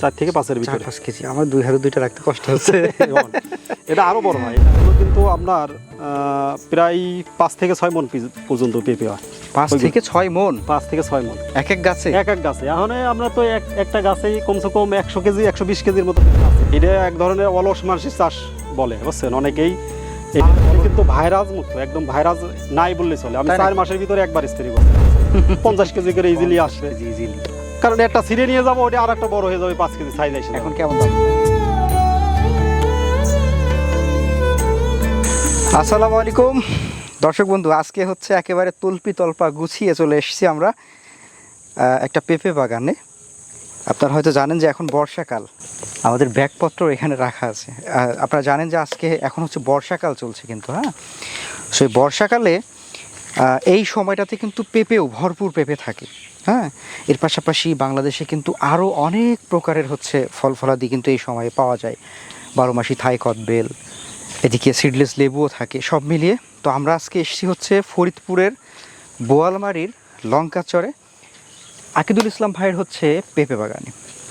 চার থেকে পাঁচের চার ভিতরে। পাঁচ কেজি। আমার দুই হাতে দুইটা রাখতে কষ্ট হচ্ছে। এটা আরও বড় হয়। এগুলো কিন্তু আপনার প্রায় পাঁচ থেকে ছয় মন পর্যন্ত পেঁপে হয়। পাঁচ থেকে ছয় মন? পাঁচ থেকে ছয় মন। এক এক গাছে? এক এক গাছে। এখন আমরা তো এক একটা গাছেই কমসে কম একশো কেজি একশো বিশ কেজির মতো এটা এক ধরনের অলস মানসিক চাষ বলে বুঝছেন? অনেকেই কিন্তু ভাইরাস মুক্ত একদম ভাইরাস নাই বললে চলে। আমি চার মাসের ভিতরে একবার স্ত্রী করছি পঞ্চাশ কেজি করে ইজিলি আসবে। ইজিলি কারণ একটা ছিঁড়ে নিয়ে যাব, ওটা আর একটা বড় হয়ে যাবে পাঁচ কেজি সাইজ আসে। এখন কেমন দাম? আসসালামু আলাইকুম। দর্শক বন্ধু, আজকে হচ্ছে একেবারে তল্পি তল্পা গুছিয়ে চলে এসেছি আমরা একটা পেঁপে বাগানে। আপনারা হয়তো জানেন যে এখন বর্ষাকাল। আমাদের ব্যাগপত্র এখানে রাখা আছে। আপনারা জানেন যে আজকে এখন হচ্ছে বর্ষাকাল চলছে কিন্তু হ্যাঁ? সেই বর্ষাকালে এই সময়টাতে কিন্তু পেঁপেও ভরপুর পেঁপে থাকে হ্যাঁ? এর পাশাপাশি বাংলাদেশে কিন্তু আরও অনেক প্রকারের হচ্ছে ফল ফলাদি কিন্তু এই সময়ে পাওয়া যায়। বারো মাসি থাই কদবেল, এদিকে সিডলেস লেবুও থাকে, সব মিলিয়ে। তো আমরা আজকে এসেছি হচ্ছে ফরিদপুরের বোয়ালমারির লঙ্কা লঙ্কাচরে। আকিদুল ইসলাম ভাইয়ের হচ্ছে পেঁপে বাগানে।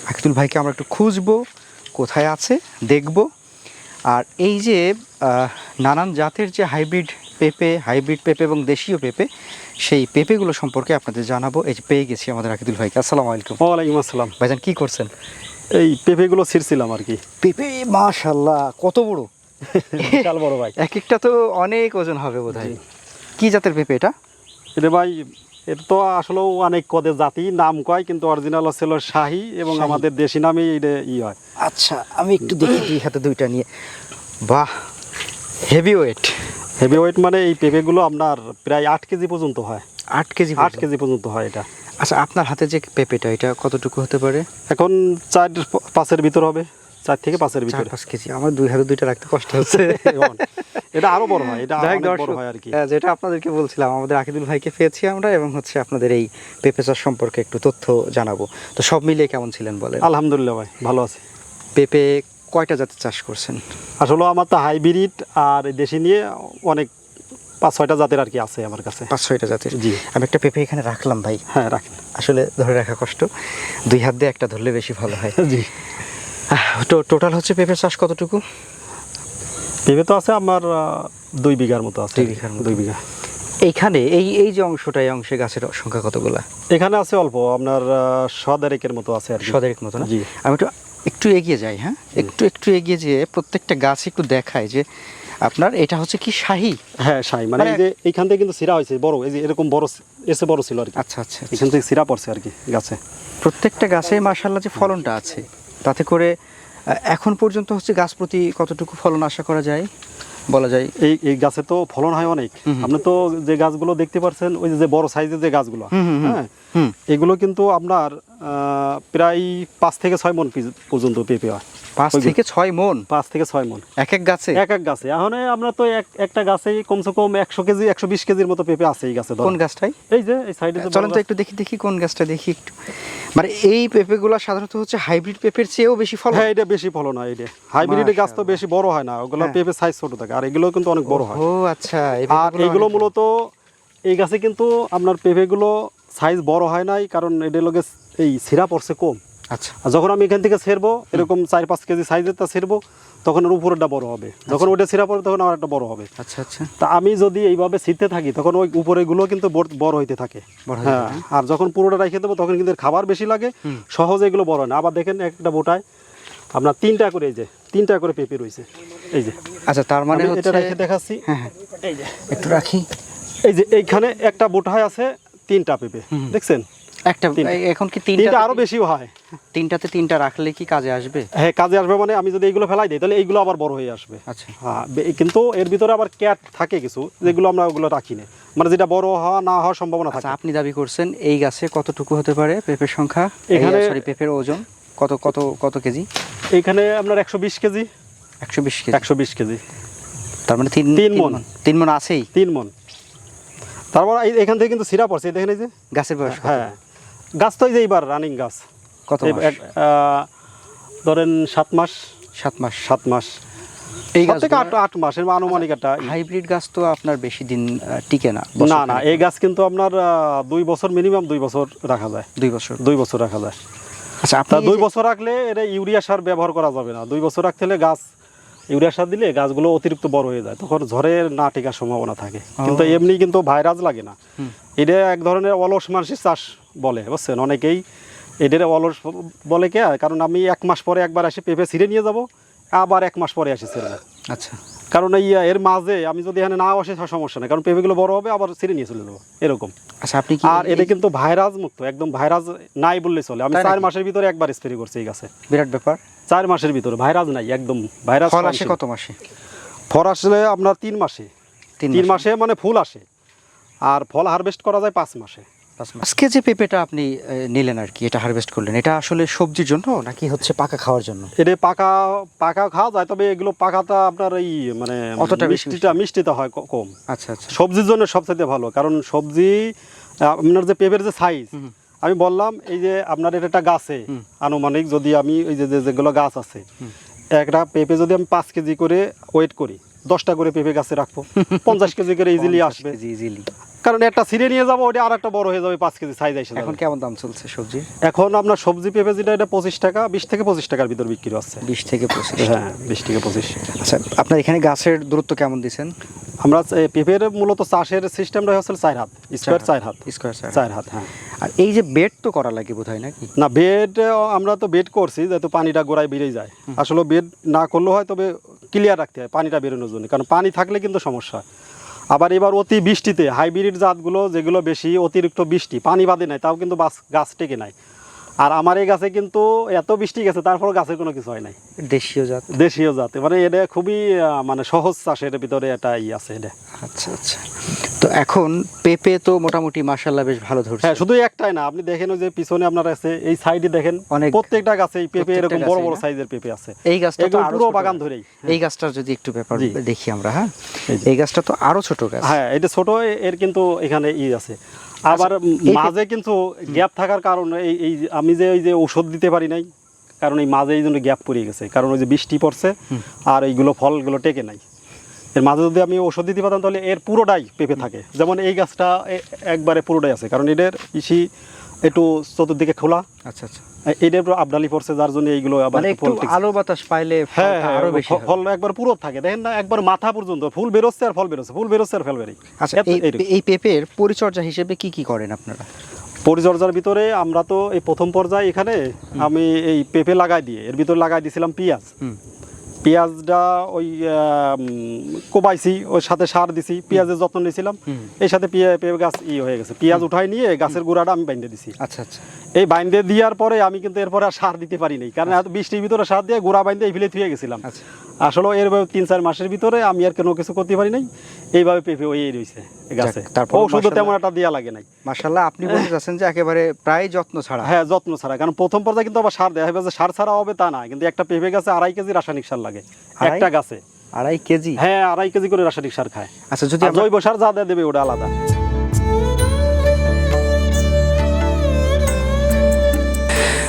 আকিদুল ভাইকে আমরা একটু খুঁজবো, কোথায় আছে, দেখব। আর এই যে নানান জাতের যে হাইব্রিড পেঁপে হাইব্রিড পেঁপে এবং দেশীয় পেঁপে সেই পেঁপেগুলো সম্পর্কে আপনাদের জানাব। এই যে পেয়ে গেছি আমাদের আকিদুল ভাইকে। আসসালামু আলাইকুম। ওয়ালাইকুম আসসালাম। ভাইজান কী করছেন? এই পেঁপেগুলো ছিঁড়ছিলাম আর কি। পেঁপে মাশাল্লাহ কত বড়? বিশাল বড় ভাই। এক একটা তো অনেক ওজন হবে বোধ হয় কি জাতের পেঁপে এটা? এটা ভাই এটা তো আসলেও অনেক কদের জাতি নাম কয় কিন্তু অরিজিনাল হলো শাহি এবং আমাদের দেশি নামেই এটা ই হয়। আচ্ছা আমি একটু দেখি দুই হাতে দুইটা নিয়ে। বাহ! হেভি ওয়েট হেভি ওয়েট মানে এই পেঁপেগুলো আপনার প্রায় আট কেজি পর্যন্ত হয়। আট কেজি আট কেজি পর্যন্ত হয় এটা। আচ্ছা আপনার হাতে যে পেঁপেটা এটা কতটুকু হতে পারে? এখন চার পাঁচের ভিতর হবে। চার থেকে পাঁচের চার ভিতরে। পাঁচ কেজি। আমার দুই হাতে দুইটা রাখতে কষ্ট হচ্ছে। এটা আরও বড় হয় এটা অনেক বড় হয় আর কি। আহ, যেটা আপনাদেরকে বলছিলাম আমাদের আকিদুল ভাইকে পেয়েছি আমরা এবং হচ্ছে আপনাদের এই পেঁপে চাষ সম্পর্কে একটু তথ্য জানাব। তো সব মিলিয়ে কেমন ছিলেন বলেন? আলহামদুলিল্লাহ ভাই ভালো আছে। পেঁপে কয়টা জাতের চাষ করছেন? আসলে আমার তো হাইব্রিড আর দেশি নিয়ে অনেক পাঁচ ছয়টা জাতের আর কি আছে আমার কাছে। পাঁচ ছয়টা জাতের? জি। আমি একটা পেঁপে এখানে রাখলাম ভাই। হ্যাঁ রাখেন। আসলে ধরে রাখা কষ্ট। দুই হাত দিয়ে একটা ধরলে বেশি ভালো হয়। জি। তো টোটাল হচ্ছে পেঁপের চাষ কতটুকু? পেঁপে তো আছে আমার দুই বিঘার মতো আছে। দুই বিঘার দুই বিঘা। এইখানে এই এই যে অংশটা এই অংশে গাছের সংখ্যা কতগুলা? এখানে আছে অল্প আপনার সদেরেকের মতো আছে আর সদেরিক মতো না? জি। আমি একটু একটু এগিয়ে যাই হ্যাঁ? একটু একটু এগিয়ে যেয়ে প্রত্যেকটা গাছ একটু দেখায় যে আপনার এটা হচ্ছে কি শাহী? হ্যাঁ শাহি। মানে এই মানে- যে এইখান থেকে কিন্তু সিরা হয়েছে বড় এই যে এরকম বড় এসে বড় ছিল আর কি। আচ্ছা আচ্ছা এখান থেকে সিরা পড়ছে আর কি গাছে। প্রত্যেকটা গাছে মাশাল্লাহ যে ফলনটা আছে তাতে করে এখন পর্যন্ত হচ্ছে গাছ প্রতি কতটুকু ফলন আশা করা যায়? বলা যায়। এই এই গাছে তো ফলন হয় অনেক। আপনি তো যে গাছগুলো দেখতে পাচ্ছেন ওই যে বড় সাইজের যে গাছগুলো। হ্যাঁ? এগুলো কিন্তু আপনার আহ, প্রায় পাঁচ থেকে ছয় মন পর্যন্ত পেঁপে হয়। পাঁচ থেকে ছয় মন? পাঁচ থেকে ছয় মন। এক এক গাছে? এক এক গাছে। এখন আমরা তো এক একটা গাছেই কমসে কম একশো কেজি একশো বিশ কেজির মতো পেঁপে আছে এই গাছে। কোন গাছটাই? এই যে এই সাইডে চলেন তো একটু দেখি দেখি কোন গাছটা দেখি একটু। মানে এই পেঁপেগুলো সাধারণত হচ্ছে হাইব্রিড পেঁপের চেয়েও বেশি ফলন? হ্যাঁ এটা বেশি ফলন হয় এটা হাইব্রিড গাছ তো বেশি বড় হয় না ওগুলো হ্যাঁ। পেঁপে সাইজ ছোট থাকে। আর এগুলো কিন্তু অনেক বড় হয়। ও আচ্ছা আর এগুলো মূলত এই গাছে কিন্তু আপনার পেঁপেগুলো সাইজ বড় হয় নাই কারণ এদের লোকে এই সিরা পড়ছে কম। আচ্ছা। আর যখন আমি এখান থেকে ছেড়বো এরকম চার পাঁচ কেজি সাইজের তা ছেড়বো তখন ওর উপরেরটা বড় হবে। যখন ওটা সিরা পড়বে তখন আমার একটা বড় হবে। আচ্ছা আচ্ছা। তা আমি যদি এইভাবে ছিটতে থাকি তখন ওই উপরেগুলো কিন্তু বড়- হইতে থাকে। হ্যাঁ আর যখন পুরোটা রেখে দেবো তখন কিন্তু খাবার বেশি লাগে। সহজে এগুলো বড় হয় না। আবার দেখেন একটা বোটায় আপনার তিনটা করে এই যে তিনটা করে পেঁপে রয়েছে। এই যে আচ্ছা তার মানে এটা রেখে দেখাচ্ছি। হ্যাঁ হ্যাঁ। এই যে। একটু রাখি। এই যে এইখানে একটা বোটায় আছে তিনটা পেঁপে দেখছেন? একটা এখন কি তিনটা আরও বেশিও হয়। তিনটাতে তিনটা রাখলে কি কাজে আসবে? হ্যাঁ কাজে আসবে মানে আমি যদি এইগুলো ফেলাই দিই তাহলে এইগুলো আবার বড় হয়ে আসবে। আচ্ছা। হ্যাঁ কিন্তু এর ভিতরে আবার ক্যাট থাকে কিছু যেগুলো আমরা ওগুলো রাখি না। মানে যেটা বড় হওয়া না হওয়ার সম্ভাবনা আচ্ছা থাকে। আপনি দাবি করছেন এই গাছে কতটুকু হতে পারে পেঁপের সংখ্যা? এখানে- সরি পেঁপের ওজন। কত কত কত কেজি? এইখানে আপনার একশো বিশ কেজি। একশো বিশ কেজি। একশো বিশ কেজি। তার মানে তিন তিন মণ। তিন মন আছেই? তিন মন। তারপর এখান থেকে কিন্তু সিরা পড়ছে। দেখেন এই যে। গাছের বয়স হ্যাঁ। গাছ তো এই যে এইবার রানিং গাছ। কত ধরেন সাত মাস। সাত মাস। সাত মাস। এই গাছ থেকে আট আট মাসের আনুমানিক একটা হাইব্রিড গাছ তো আপনার বেশি দিন টিকে না না না এই গাছ কিন্তু আপনার দুই বছর মিনিমাম দুই বছর রাখা যায়। দুই বছর। দুই বছর রাখা যায়। আচ্ছা আপনি দুই বছর রাখলে এটা ইউরিয়া সার ব্যবহার করা যাবে না। দুই বছর রাখতে হলে গাছ ইউরিয়া সার দিলে গাছগুলো অতিরিক্ত বড় হয়ে যায়। তখন ঝড়ের না টেকার সম্ভাবনা থাকে। কিন্তু এমনি কিন্তু ভাইরাস লাগে না। এটা এক ধরনের অলস মানুষের চাষ বলে বুঝছেন? অনেকেই এদের অলস বলে কে? কারণ আমি এক মাস পরে একবার আসি পেঁপে ছিঁড়ে নিয়ে যাব আবার এক মাস পরে আসি ছিঁড়ে আচ্ছা। কারণ এই এর মাঝে আমি যদি এখানে না আসে সমস্যা নেই। কারণ পেঁপেগুলো বড় হবে আবার ছিঁড়ে নিয়ে চলে যাব। এরকম। আচ্ছা আপনি আর এটা কিন্তু ভাইরাস মুক্ত একদম ভাইরাস নাই বললে চলে। আমি চার মাসের ভিতরে একবার স্প্রে করছি এই গাছে। বিরাট ব্যাপার। চার মাসের ভিতরে ভাইরাস নাই একদম ভাইরাস ফল আসে কত মাসে? ফল আসলে আপনার তিন মাসে। তিন মাসে। মানে ফুল আসে। আর ফল হারভেস্ট করা যায় পাঁচ মাস। আজকে যে পেঁপেটা আপনি নিলেন আর কি এটা হারভেস্ট করলেন এটা আসলে সবজির জন্য নাকি হচ্ছে পাকা খাওয়ার জন্য? এটা পাকা পাকা খাওয়া যায় তবে এগুলো পাকাটা আপনার এই মানে অতটা মিষ্টিটা মিষ্টিটা হয় কম। আচ্ছা আচ্ছা। সবজির জন্য সবচেয়ে ভালো কারণ সবজি আপনার যে পেঁপের যে সাইজ আমি বললাম এই যে আপনার এটা একটা গাছে আনুমানিক যদি আমি ওই যে যেগুলো গাছ আছে একটা পেঁপে যদি আমি পাঁচ কেজি করে ওয়েট করি দশটা করে পেঁপে গাছে রাখব পঞ্চাশ কেজি করে ইজিলি আসবে। ইজিলি কারণ একটা ছিঁড়ে নিয়ে যাব ওটা আর একটা বড় হয়ে যাবে পাঁচ কেজি সাইজ এসে এখন কেমন দাম চলছে সবজির এখন আপনার সবজি পেঁপে যেটা এটা পঁচিশ টাকা বিশ থেকে পঁচিশ টাকার ভিতর বিক্রি হচ্ছে। বিশ থেকে পঁচিশ হ্যাঁ বিশ থেকে পঁচিশ। আচ্ছা আপনার এখানে গাছের দূরত্ব কেমন দিচ্ছেন? আমরা পেঁপের মূলত চাষের সিস্টেমটা হচ্ছে চার হাত স্কোয়ার চার হাত। স্কোয়ার চার হাত। হ্যাঁ। আর এই যে বেড তো করা লাগে বোধ হয় নাকি? না বেড আমরা তো বেড করছি যাতে পানিটা গোড়ায় বেরিয়ে যায়। আসলে বেড না করলেও হয় তবে ক্লিয়ার রাখতে হয় পানিটা বেরোনোর জন্য। কারণ পানি থাকলে কিন্তু সমস্যা হয়। আবার এবার অতি বৃষ্টিতে হাইব্রিড জাতগুলো যেগুলো বেশি অতিরিক্ত বৃষ্টি, পানি বাদে নেয় তাও কিন্তু গাছ টেকে নাই। আর আমার এই গাছে কিন্তু এত বৃষ্টি গেছে তারপর গাছের কোনো কিছু হয় নাই। দেশীয় জাত। দেশীয় জাত মানে এটা খুবই মানে সহজ চাষের ভিতরে একটা ই আছে এটা। আচ্ছা আচ্ছা। তো এখন পেঁপে তো মোটামুটি মাসাল্লাহ বেশ ভালো ধরছে। হ্যাঁ শুধু একটাই না আপনি দেখেন ওই যে পিছনে আপনার আছে এই সাইডে দেখেন অনেক- প্রত্যেকটা গাছে এই পেঁপে এরকম বড় বড় সাইজের পেঁপে আছে। এই গাছটা তো পুরো বাগান ধরেই এই গাছটার যদি একটু ব্যাপার দেখি আমরা হ্যাঁ? এই গাছটা তো আরও ছোট গাছ। হ্যাঁ এটা ছোট এর কিন্তু এখানে ই আছে। আবার আচ্ছা, মাঝে কিন্তু গ্যাপ থাকার কারণে এই এই আমি যে ওই যে ওষুধ দিতে পারি নাই কারণ এই মাঝে এই জন্য গ্যাপ পড়ে গেছে কারণ ওই যে বৃষ্টি পড়ছে আর এইগুলো ফলগুলো টেকে নাই। এর মাঝে যদি আমি ওষুধ দিতে পারতাম তাহলে এর পুরোটাই পেঁপে থাকে। যেমন এই গাছটা একবারে পুরোটাই আছে কারণ এদের ইসি একটু চতুর্দিকে খোলা। আচ্ছা আচ্ছা। এ- এদের পুরো আবডালি পড়ছে যার জন্য এইগুলো আবার মানে একটু। আলো বাতাস পাইলে হ্যাঁ হ্যাঁ আরও বেশি ফল একবার পুরো থাকে। দেখেন না একবার মাথা পর্যন্ত ফুল বেরোচ্ছে আর ফল বেরোচ্ছে ফুল বেরোচ্ছে আর ফল বেরোয়। আচ্ছা এই। পেঁপের পরিচর্যা হিসেবে কি কি করেন আপনারা? পরিচর্যার ভিতরে আমরা তো এই প্রথম পর্যায়ে এখানে আমি এই পেঁপে লাগাই দিয়ে এর ভিতরে লাগাই দিয়েছিলাম পেঁয়াজ। পেঁয়াজটা ওই কোবাইছি ওর সাথে সার দিছি পেঁয়াজের যত্ন নিয়েছিলাম। এর সাথে পেঁয়া- গাছ ই হয়ে গেছে। পেঁয়াজ উঠাই নিয়ে গাছের গোড়াটা আমি বাইন্ধে দিছি। আচ্ছা আচ্ছা। এই বাইন্ধে দেওয়ার পরে আমি কিন্তু এরপরে আর সার দিতে পারি নাই। কারণ এত বৃষ্টির ভিতরে সার দিয়ে গোড়া বাইন্ধে এই ফেলে থুয়ে গেছিলাম। আচ্ছা। আসলে এর তিন চার মাসের ভিতরে আমি আর কোনো কিছু করতে পারি নাই। এইভাবে পেঁপে ওই রয়েছে গাছে। তারপর মাশাআল্লাহ- তেমন একটা দেওয়া লাগে নাই। মাশাল্লাহ আপনি বলতে চাচ্ছেন যে একেবারে প্রায় যত্ন ছাড়া। হ্যাঁ যত্ন ছাড়া। কারণ প্রথম পর্যায়ে কিন্তু আবার সার দেওয়া হবে যে সার ছাড়া হবে তা না। কিন্তু একটা পেঁপে গাছে আড়াই কেজি রাসায়নিক সার লাগে? একটা গাছে। আড়াই কেজি? হ্যাঁ আড়াই কেজি করে রাসায়নিক সার খায়। আচ্ছা যদি জৈব সার যা দেবে ওটা আলাদা।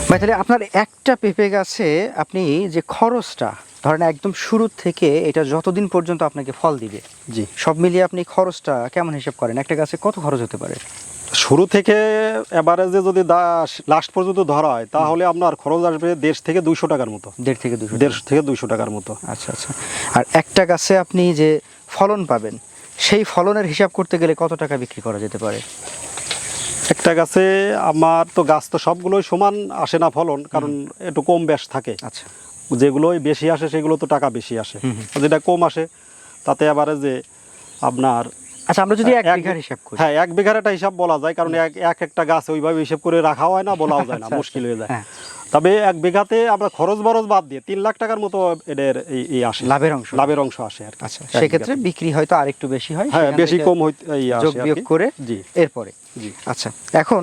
ভাই তাহলে আপনার একটা পেঁপে গাছে আপনি যে খরচটা ধরেন একদম শুরু থেকে এটা যতদিন পর্যন্ত আপনাকে ফল দিবে জি। সব মিলিয়ে আপনি খরচটা কেমন হিসাব করেন? একটা গাছে কত খরচ হতে পারে? শুরু থেকে এভারেজে যদি লাস্ট পর্যন্ত ধরা হয় তাহলে আপনার খরচ আসবে দেড় থেকে দুইশো টাকার মতো। দেড় থেকে দুশো দেড় থেকে দুইশো টাকার মতো। আচ্ছা আচ্ছা। আর একটা গাছে আপনি যে ফলন পাবেন সেই ফলনের হিসাব করতে গেলে কত টাকা বিক্রি করা যেতে পারে? একটা গাছে আমার তো গাছ তো সবগুলোই সমান আসে না ফলন কারণ একটু কম ব্যাস থাকে। আচ্ছা। যেগুলোই বেশি আসে সেগুলো তো টাকা বেশি আসে। যেটা কম আসে তাতে আবার যে আপনার আচ্ছা আমরা যদি এক এক- বিঘার হিসাব করি। হ্যাঁ এক বিঘার একটা হিসাব বলা যায় কারণ এক এক একটা গাছ ওইভাবে হিসাব করে রাখা হয় না বলাও যায় না আচ্ছা, মুশকিল হয়ে যায়। হ্যাঁ। তবে এক বিঘাতে আমরা খরচ বরচ বাদ দিয়ে তিন লাখ টাকার মতো এদের এই আসে। লাভের অংশ। লাভের অংশ আসে আর আচ্ছা সেক্ষেত্রে বিক্রি হয়তো আরেকটু বেশি হয় হ্যাঁ বেশি কম যোগ বিয়োগ করে জি। এরপরে। জি। আচ্ছা এখন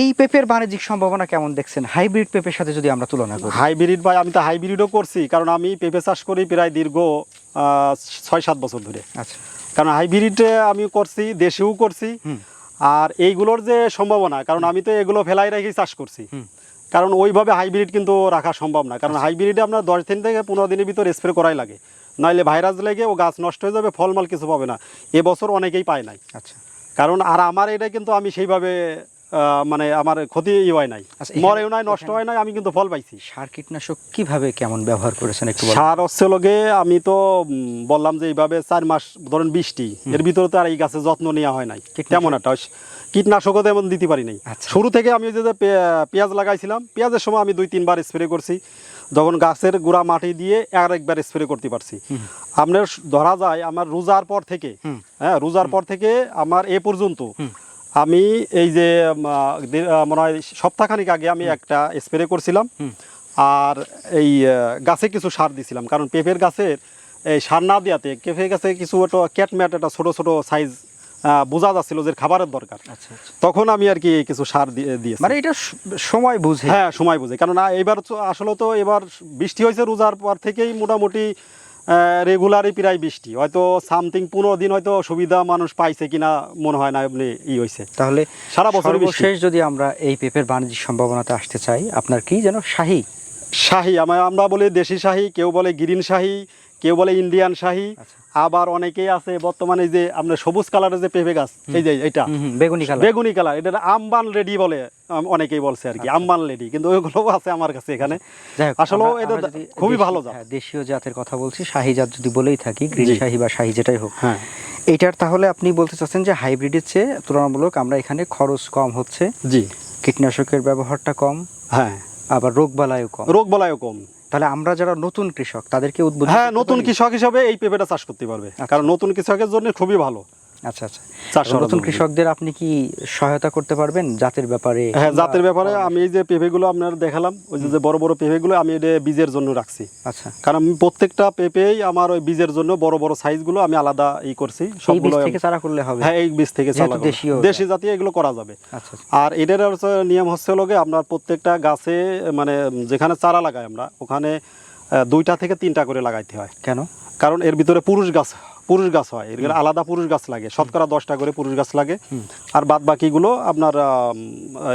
এই পেঁপের বাণিজ্যিক সম্ভাবনা কেমন দেখছেন? হাইব্রিড পেঁপের সাথে যদি আমরা তুলনা করি। হাইব্রিড ভাই আমি তো হাইব্রিডও করছি কারণ আমি পেঁপে চাষ করি প্রায় দীর্ঘ ছয় সাত বছর ধরে। আচ্ছা। কারণ হাইব্রিড আমি করছি দেশেও করছি আর এইগুলোর যে সম্ভাবনা কারণ আমি তো এগুলো ফেলাই রেখেই চাষ করছি। কারণ ওইভাবে হাইব্রিড কিন্তু রাখা সম্ভব না। কারণ হাইব্রিডে আপনার দশ দিন থেকে পনেরো দিনের ভিতর স্প্রে করাই লাগে। নাইলে ভাইরাস লেগে ও গাছ নষ্ট হয়ে যাবে ফলমাল কিছু পাবে না। এবছর অনেকেই পায় নাই। আচ্ছা। কারণ আর আমার এটা কিন্তু আমি সেইভাবে মানে আমার ক্ষতি ই হয় নাই। আচ্ছা, মরেও নাই নষ্ট হয় নাই আমি কিন্তু ফল পাইছি। সার কীটনাশক কীভাবে কেমন ব্যবহার করেছেন একটু সার হচ্ছে লগে আমি তো বললাম যে এইভাবে চার মাস ধরেন বৃষ্টি এর ভিতরে তো আর এই গাছের যত্ন নেওয়া হয় নাই? তেমন একটা। কীটনাশকও তেমন দিতে পারি নাই। আচ্ছা। শুরু থেকে আমি যে যে পেঁয়াজ লাগাইছিলাম পেঁয়াজের সময় আমি দুই তিনবার স্প্রে করছি। যখন গাছের গুঁড়া মাটি দিয়ে আর একবার স্প্রে করতে পারছি। আপনার ধরা যায় আমার রোজার পর থেকে। হ্যাঁ রোজার পর থেকে আমার এ পর্যন্ত। আমি এই যে মনে হয় সপ্তাহখানিক আগে আমি একটা স্প্রে করছিলাম। আর এই গাছে কিছু সার দিছিলাম। কারণ পেঁপের গাছের এই সার না দেওয়াতে পেঁপে গাছে কিছু একটা ক্যাটম্যাট একটা ছোট ছোট সাইজ বোঝা যাচ্ছিল যে খাবারের দরকার। আচ্ছা আচ্ছা। তখন আমি আর কি কিছু সার দিয়ে মানে এটা সময় বুঝে। হ্যাঁ সময় বুঝে। কারণ না এবার তো আসলে তো এবার বৃষ্টি হয়েছে রোজার পর থেকেই মোটামুটি রেগুলারই প্রায় বৃষ্টি। হয়তো সামথিং পনেরো দিন হয়তো সুবিধা মানুষ পাইছে কিনা মনে হয় না আপনি ই হয়েছে তাহলে সারা বছর শেষ যদি আমরা এই পেঁপের বাণিজ্যিক সম্ভাবনাতে আসতে চাই আপনার কি যেন শাহী? শাহি আমরা বলি দেশি শাহি কেউ বলে গ্রিন শাহি কেউ বলে ইন্ডিয়ান শাহি আচ্ছা। আবার অনেকেই আছে বর্তমানে যে আপনার সবুজ কালারের যে পেঁপে গাছ এই যে এটা। বেগুনি কালার বেগুনি কালার এটা আমবান রেডি বলে অনেকেই বলছে আর কি আচ্ছা। আমবান রেডি কিন্তু ওইগুলো আছে আমার কাছে এখানে। আসলেও আমরা- এটা খুবই ভালো জাত। হ্যাঁ, দেশীয় জাতের কথা বলছি শাহী জাত যদি বলেই থাকি গ্রিন। শাহী বা শাহী যেটাই হোক। হ্যাঁ। এটার তাহলে আপনি বলতে চাচ্ছেন যে হাইব্রিডের চেয়ে তুলনামূলক আমরা এখানে খরচ কম হচ্ছে। জি। কীটনাশকের ব্যবহারটা কম। হ্যাঁ। আবার রোগ রোগবালাইও কম। রোগ বলায়ও কম। তাহলে আমরা যারা নতুন কৃষক তাদেরকে উদ্বুদ্ধ হ্যাঁ নতুন কৃষক হিসাবে এই পেঁপেটা চাষ করতে পারবে। কারণ নতুন কৃষকের জন্য খুবই ভালো। আচ্ছা আচ্ছা। নতুন কৃষকদের আপনি কি সহায়তা করতে পারবেন জাতের ব্যাপারে? হ্যাঁ জাতের ব্যাপারে আমি এই যে পেঁপেগুলো আপনার দেখালাম ওই যে বড় বড় পেঁপেগুলো আমি এটা বীজের জন্য রাখছি। আচ্ছা। কারণ প্রত্যেকটা পেঁপেই আমার ওই বীজের জন্য বড় বড় সাইজগুলো আমি আলাদা ই করছি সবগুলো থেকে চারা করলে হবে। হ্যাঁ এই বীজ থেকে দেশীয় দেশি জাতীয় এগুলো করা যাবে। আচ্ছা আচ্ছা। আর এটার নিয়ম হচ্ছে লগে আপনার প্রত্যেকটা গাছে মানে যেখানে চারা লাগাই আমরা ওখানে দুইটা থেকে তিনটা করে লাগাইতে হয়। কেন? কারণ এর ভিতরে পুরুষ গাছ পুরুষ গাছ হয়। এর আলাদা পুরুষ গাছ লাগে। শতকরা দশটা করে পুরুষ গাছ লাগে। আর বাদ বাকিগুলো আপনার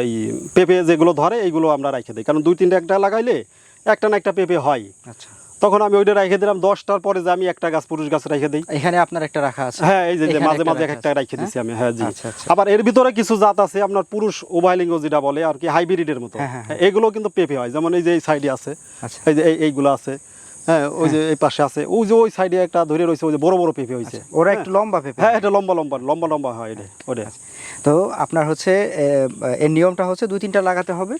এই পেঁপে যেগুলো ধরে এইগুলো আমরা রেখে দিই। কারণ দুই তিনটা একটা লাগাইলে একটা না একটা পেঁপে হয়। আচ্ছা। তখন আমি ওইটা রেখে দিলাম। দশটার পরে যে আমি একটা গাছ পুরুষ গাছ রেখে দিই। এখানে আপনার একটা রাখা আছে। হ্যাঁ এই যে মাঝে মাঝে একটা রেখে দিছি আমি। হ্যাঁ জি। আচ্ছা, আচ্ছা। আবার এর ভিতরে কিছু জাত আছে আপনার পুরুষ উভয়লিঙ্গ যেটা বলে আর কি হাইব্রিডের মতো। হ্যাঁ, হ্যাঁ, হ্যাঁ। এগুলো কিন্তু পেঁপে হয়। যেমন এই যে এই সাইডে আছে আচ্ছা। এই যে এই এইগুলো আছে। হ্যাঁ ওই যে এই পাশে আছে। ওই যে ওই সাইডে একটা ধরে রয়েছে ওই যে বড় বড় পেঁপে হয়েছে ওরা একটু লম্বা পেঁপে হ্যাঁ এটা লম্বা লম্বা লম্বা লম্বা হয় এটা ওটা। তো আপনার হচ্ছে এর নিয়মটা হচ্ছে দুই তিনটা লাগাতে হবে।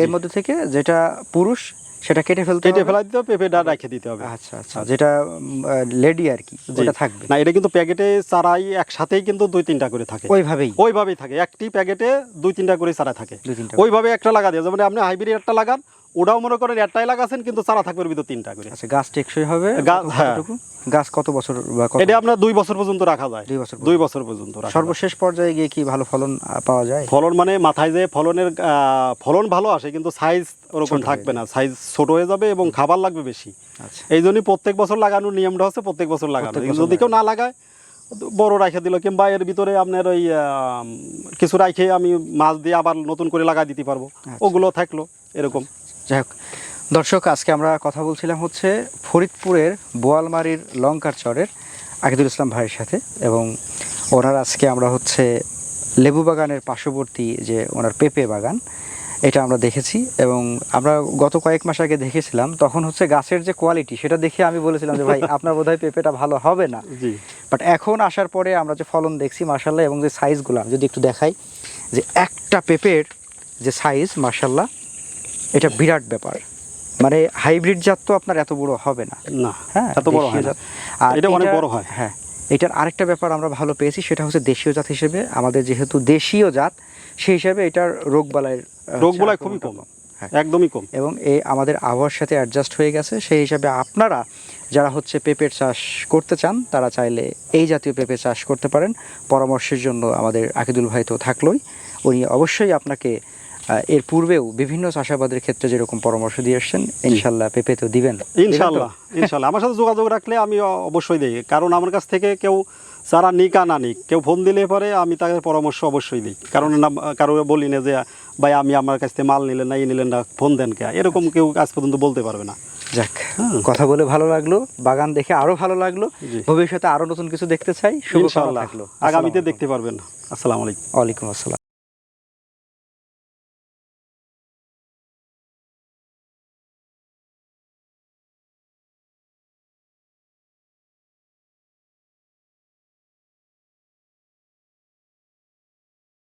এর মধ্যে থেকে যেটা পুরুষ সেটা কেটে ফেলতে কেটে। ফেলাই দিতে হবে পেঁপেটা রেখে দিতে হবে। আচ্ছা আচ্ছা যেটা লেডি আর কি। ওটা থাকবে। না এটা কিন্তু প্যাকেটে চারাই একসাথেই কিন্তু দুই তিনটা করে থাকে। ওইভাবেই? ওইভাবেই থাকে। একটি প্যাকেটে দুই তিনটা করে চারা থাকে। দুই তিনটা ওইভাবে একটা লাগা দিয়ে যেমন আপনি হাইব্রিড একটা লাগান ওটাও মনে করেন একটাই লাগাছেন কিন্তু চারা থাকবে ভিতর তিনটা করে। আচ্ছা গাছ টেকসই হবে গাছ, কত- হ্যাঁ। গাছ কত বছর বা কত এটা আপনার দুই বছর পর্যন্ত রাখা যায়। দুই বছর দুই বছর পর্যন্ত রাখা সর্বশেষ পর্যায়ে গিয়ে কি ভালো ফলন পাওয়া যায়? ফলন মানে মাথায় যে ফলনের ফলন ভালো আসে কিন্তু সাইজ ওরকম থাকবে না। সাইজ ছোট হয়ে যাবে এবং খাবার লাগবে বেশি। আচ্ছা। এই জন্যই প্রত্যেক বছর লাগানোর নিয়মটা হচ্ছে প্রত্যেক বছর লাগানো। যদি কেউ না লাগায় বড় রাখে দিল কিংবা এর ভিতরে আপনার ওই কিছু রাখে আমি মাছ দিয়ে আবার নতুন করে লাগাই দিতে পারব। আচ্ছা। ওগুলো থাকল এরকম। যাই হোক দর্শক আজকে আমরা কথা বলছিলাম হচ্ছে ফরিদপুরের বোয়ালমারির লঙ্কার চরের আকিদুল ইসলাম ভাইয়ের সাথে এবং ওনার আজকে আমরা হচ্ছে লেবু বাগানের পার্শ্ববর্তী যে ওনার পেঁপে বাগান এটা আমরা দেখেছি এবং আমরা গত কয়েক মাস আগে দেখেছিলাম তখন হচ্ছে গাছের যে কোয়ালিটি সেটা দেখে আমি বলেছিলাম যে ভাই আপনার বোধহয় পেঁপেটা ভালো হবে না। জি। বাট এখন আসার পরে আমরা যে ফলন দেখছি মার্শাল্লাহ এবং যে সাইজগুলো যদি একটু দেখাই যে একটা পেঁপের যে সাইজ মার্শাল্লাহ এটা বিরাট ব্যাপার। মানে হাইব্রিড জাত তো আপনার এত বড় হবে না। না হ্যাঁ এত বড় হয়। আর এটা অনেক বড় হয়। হ্যাঁ। এটার আরেকটা ব্যাপার আমরা ভালো পেয়েছি সেটা হচ্ছে দেশীয় জাত হিসেবে। আমাদের যেহেতু দেশীয় জাত সেই হিসাবে এটার রোগ বালাইয়ের রোগ বলায় খুবই কম। হ্যাঁ। একদমই কম। এবং এই আমাদের আবহাওয়ার সাথে অ্যাডজাস্ট হয়ে গেছে। সেই হিসাবে আপনারা যারা হচ্ছে পেঁপের চাষ করতে চান তারা চাইলে এই জাতীয় পেঁপে চাষ করতে পারেন। পরামর্শের জন্য আমাদের আকিদুল ভাই তো থাকলোই। উনি অবশ্যই আপনাকে এর পূর্বেও বিভিন্ন চাষাবাদের ক্ষেত্রে যেরকম পরামর্শ দিয়ে এসছেন ইনশাল্লাহ পেঁপে তো দিবেন। ইনশাল্লাহ ইনশাল্লাহ। আমার সাথে যোগাযোগ রাখলে আমি অবশ্যই দিই। কারণ আমার কাছ থেকে কেউ যারা নিক আর না নিক কেউ ফোন দিলে পরে আমি তাদের পরামর্শ অবশ্যই দিই। কারণ না কারও বলি না যে ভাই আমি আমার কাছ থেকে মাল নিলেন না এই নিলেন না ফোন দেন কে? এরকম কেউ আজ পর্যন্ত বলতে পারবে না। যাক হ্যাঁ। কথা বলে ভালো লাগল বাগান দেখে আরও ভালো লাগল। ভবিষ্যতে আরও নতুন কিছু দেখতে চাই ইনশাল্লাহ। থাকল। আগামীতে দেখতে পারবেন। আসসালামু আলাইকুম আলাইকুম। ওয়ালাইকুম আসসালাম।